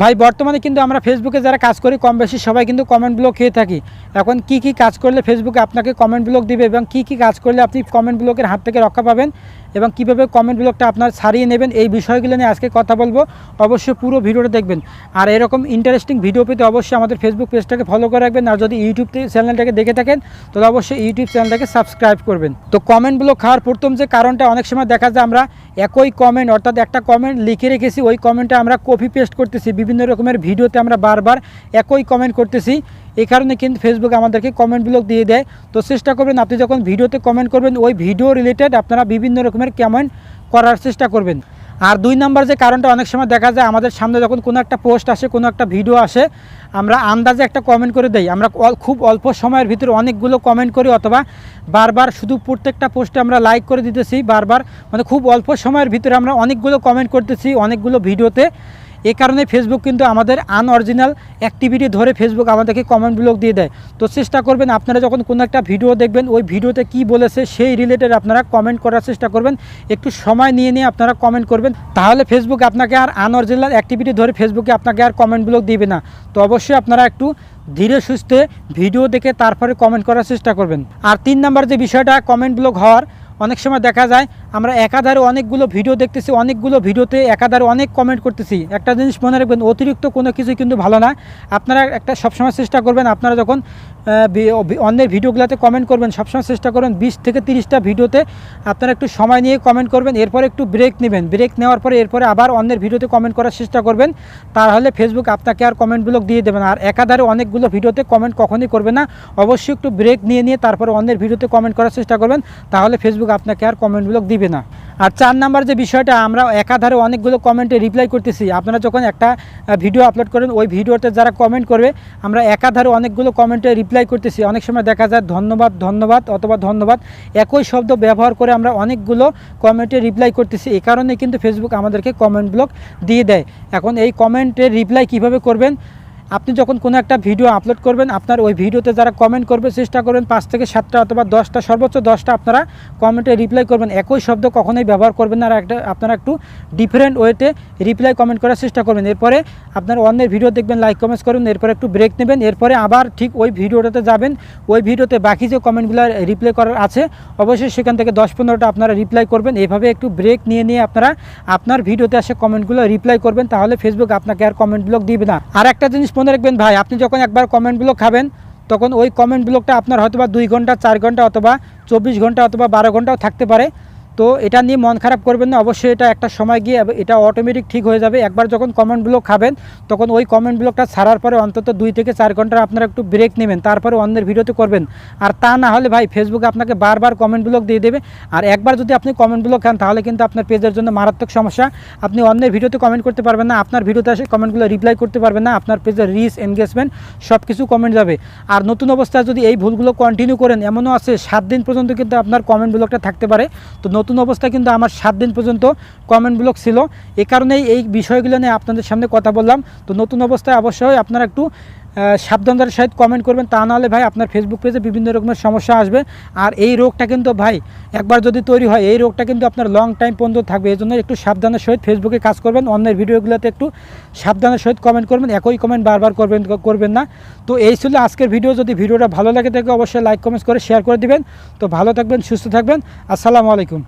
ভাই, বর্তমানে কিন্তু আমরা ফেসবুকে যারা কাজ করি, কম বেশি সবাই কিন্তু কমেন্ট ব্লক খেয়ে থাকি। এখন কি কি কাজ করলে ফেসবুকে আপনাকে কমেন্ট ব্লক দিবে এবং কি কি কাজ করলে আপনি কমেন্ট ব্লকের হাত থেকে রক্ষা পাবেন? এবং কীভাবে কমেন্ট ব্লকটা আপনার ছাড়িয়ে নেবেন, এই বিষয়গুলো নিয়ে আজকে কথা বলব। অবশ্যই পুরো ভিডিওটা দেখবেন। আর এরকম ইন্টারেস্টিং ভিডিও পেতে অবশ্যই আমাদের ফেসবুক পেজটাকে ফলো করে রাখবেন। আর যদি ইউটিউব চ্যানেলটাকে দেখে থাকেন, তাহলে অবশ্যই ইউটিউব চ্যানেলটাকে সাবস্ক্রাইব করবেন। তো কমেন্ট ব্লক খাওয়ার প্রথম যে কারণটা অনেক সময় দেখা যায় আমরা একই কমেন্ট অর্থাৎ একটা কমেন্ট লিখে রেখেছি, ওই কমেন্টটা আমরা কপি পেস্ট করতেছি। বিভিন্ন রকমের ভিডিওতে আমরা বারবার একই কমেন্ট করতেছি। এই কারণে কিন্তু ফেসবুক আমাদেরকে কমেন্ট ব্লক দিয়ে দেয়। তো চেষ্টা করবেন, আপনি যখন ভিডিওতে কমেন্ট করবেন, ওই ভিডিও রিলেটেড আপনারা বিভিন্ন রকমের কমেন্ট করার চেষ্টা করবেন। আর দুই নাম্বার যে কারণটা অনেক সময় দেখা যায়, আমাদের সামনে যখন কোনো একটা পোস্ট আসে, কোনো একটা ভিডিও আসে, আমরা আন্দাজে একটা কমেন্ট করে দেই। আমরা খুব অল্প সময়ের ভিতরে অনেকগুলো কমেন্ট করি অথবা বারবার শুধু প্রত্যেকটা পোস্টে আমরা লাইক করে দিতেছি। বারবার মানে খুব অল্প সময়ের ভিতরে আমরা অনেকগুলো কমেন্ট করতেছি, অনেকগুলো ভিডিওতে এই কারণে ফেসবুক কিন্তু আমাদের আনঅরিজিনাল অ্যাক্টিভিটি ধরে ফেসবুক আমাদেরকে কমেন্ট ব্লক দিয়ে দেয়। তো চেষ্টা করবেন, আপনারা যখন কোনো একটা ভিডিও দেখবেন, ওই ভিডিওতে কি বলেছে সেই রিলেটেড আপনারা কমেন্ট করার চেষ্টা করবেন। একটু সময় নিয়ে নিয়ে আপনারা কমেন্ট করবেন। তাহলে ফেসবুক আপনাকে আর আনঅরিজিনাল অ্যাক্টিভিটি ধরে ফেসবুকে আপনাকে আর কমেন্ট ব্লক দিবে না। তো অবশ্যই আপনারা একটু ধীরে সুস্থে ভিডিও দেখে তারপরে কমেন্ট করার চেষ্টা করবেন। আর তিন নাম্বার যে বিষয়টা কমেন্ট ব্লক হওয়ার, অনেক সময় দেখা যায় আমরা একাধারে অনেকগুলো ভিডিও দেখতেছি, অনেকগুলো ভিডিওতে একাধারে অনেক কমেন্ট করতেছি। একটা জিনিস মনে রাখবেন, অতিরিক্ত কোনো কিছু কিন্তু ভালো না। আপনারা একটা সবসময় চেষ্টা করবেন, আপনারা যখন অন্যের ভিডিওগুলোতে কমেন্ট করবেন, সবসময় চেষ্টা করবেন বিশ থেকে তিরিশটা ভিডিওতে আপনারা একটু সময় নিয়ে কমেন্ট করবেন, এরপরে একটু ব্রেক নেবেন। ব্রেক নেওয়ার পরে এরপরে আবার অন্যের ভিডিওতে কমেন্ট করার চেষ্টা করবেন। তাহলে ফেসবুক আপনাকে আর কমেন্ট ব্লক দিয়ে দেবেন আর একাধারে অনেকগুলো ভিডিওতে কমেন্ট কখনই করবে না। অবশ্যই একটু ব্রেক নিয়ে নিয়ে তারপরে অন্যের ভিডিওতে কমেন্ট করার চেষ্টা করবেন। তাহলে ফেসবুক আপনাকে আর কমেন্ট ব্লক দিবে না। আর চার নাম্বার যে বিষয়টা, আমরা একাধারে অনেকগুলো কমেন্টে রিপ্লাই করতেছি। আপনারা যখন একটা ভিডিও আপলোড করেন, ওই ভিডিওতে যারা কমেন্ট করবে, আমরা একাধারে অনেকগুলো কমেন্টে রিপ্লাই করতেছি। অনেক সময় দেখা যায় ধন্যবাদ ধন্যবাদ অথবা ধন্যবাদ, একই শব্দ ব্যবহার করে আমরা অনেকগুলো কমেন্টে রিপ্লাই করতেছি। এই কারণে কিন্তু ফেসবুক আমাদেরকে কমেন্ট ব্লক দিয়ে দেয়। এখন এই কমেন্টের রিপ্লাই কীভাবে করবেন? আপনি যখন কোনো একটা ভিডিও আপলোড করবেন, আপনার ওই ভিডিওতে যারা কমেন্ট করবে, চেষ্টা করবেন পাঁচ থেকে সাতটা অথবা দশটা, সর্বোচ্চ দশটা আপনারা কমেন্টে রিপ্লাই করবেন। একই শব্দ কখনোই ব্যবহার করবেন না, আর একটা, আপনারা একটু ডিফারেন্ট ওয়েতে রিপ্লাই কমেন্ট করার চেষ্টা করবেন। এরপরে আপনার অন্যের ভিডিও দেখবেন লাইক কমেন্টস করবেন, এরপরে একটু ব্রেক নেবেন, এরপরে আবার ঠিক ওই ভিডিওটাতে যাবেন। ওই ভিডিওতে বাকি যে কমেন্টগুলো রিপ্লাই করার আছে, অবশ্যই সেখান থেকে দশ পনেরোটা আপনারা রিপ্লাই করবেন। এভাবে একটু ব্রেক নিয়ে নিয়ে আপনারা আপনার ভিডিওতে আসে কমেন্টগুলো রিপ্লাই করবেন, তাহলে ফেসবুক আপনাকে আর কমেন্ট ব্লক দিবে না। আর একটা জিনিস মনে রাখবেন ভাই, আপনি যখন একবার কমেন্ট ব্লক খাবেন, তখন ওই কমেন্ট ব্লকটা আপনার হয়তো বা দুই ঘণ্টা, চার ঘণ্টা অথবা চব্বিশ ঘণ্টা অথবা বারো ঘন্টাও থাকতে পারে। তো এটা নিয়ে মন খারাপ করবেন না, অবশ্যই এটা একটা সময় গিয়ে এটা অটোমেটিক ঠিক হয়ে যাবে। একবার যখন কমেন্ট ব্লক খাবেন, তখন ওই কমেন্ট ব্লকটা ছাড়ার পরে অন্তত দুই থেকে চার ঘণ্টা আপনারা একটু ব্রেক নেবেন, তারপরে অন্যের ভিডিওতে করবেন। আর তা না হলে ভাই ফেসবুকে আপনাকে বারবার কমেন্ট ব্লক দিয়ে দেবে। আর একবার যদি আপনি কমেন্ট ব্লক খান, তাহলে কিন্তু আপনার পেজের জন্য মারাত্মক সমস্যা। আপনি অন্যের ভিডিওতে কমেন্ট করতে পারবেন না, আপনার ভিডিওতে আসে কমেন্টগুলো রিপ্লাই করতে পারবেন না, আপনার পেজের রিচ এনগেজমেন্ট সব কিছু কমেন্ট যাবে। আর নতুন অবস্থায় যদি এই ভুলগুলো কন্টিনিউ করেন, এমনও আছে, সাত দিন পর্যন্ত কিন্তু আপনার কমেন্ট ব্লকটা থাকতে পারে। তো নতুন অবস্থায় কিন্তু আমার সাত দিন পর্যন্ত কমেন্ট ব্লক ছিল। এ কারণেই এই বিষয়গুলো নিয়ে আপনাদের সামনে কথা বললাম। তো নতুন অবস্থায় অবশ্যই আপনারা একটু সাবধানতার সহিত কমেন্ট করবেন। তা নাহলে ভাই আপনার ফেসবুক পেজে বিভিন্ন রকমের সমস্যা আসবে। আর এই রোগটা কিন্তু ভাই, একবার যদি তৈরি হয়, এই রোগটা কিন্তু আপনার লং টাইম পর্যন্ত থাকবে। এই জন্য একটু সাবধানের সহিত ফেসবুকে কাজ করবেন। অন্যের ভিডিওগুলোতে একটু সাবধানের সহিত কমেন্ট করবেন। একই কমেন্ট বারবার করবেন করবেন না। তো এই ছিল আজকের ভিডিও যদি ভিডিওটা ভালো লাগে থাকে, অবশ্যই লাইক কমেন্টস করে শেয়ার করে দিবেন। তো ভালো থাকবেন, সুস্থ থাকবেন। আসসালামু আলাইকুম।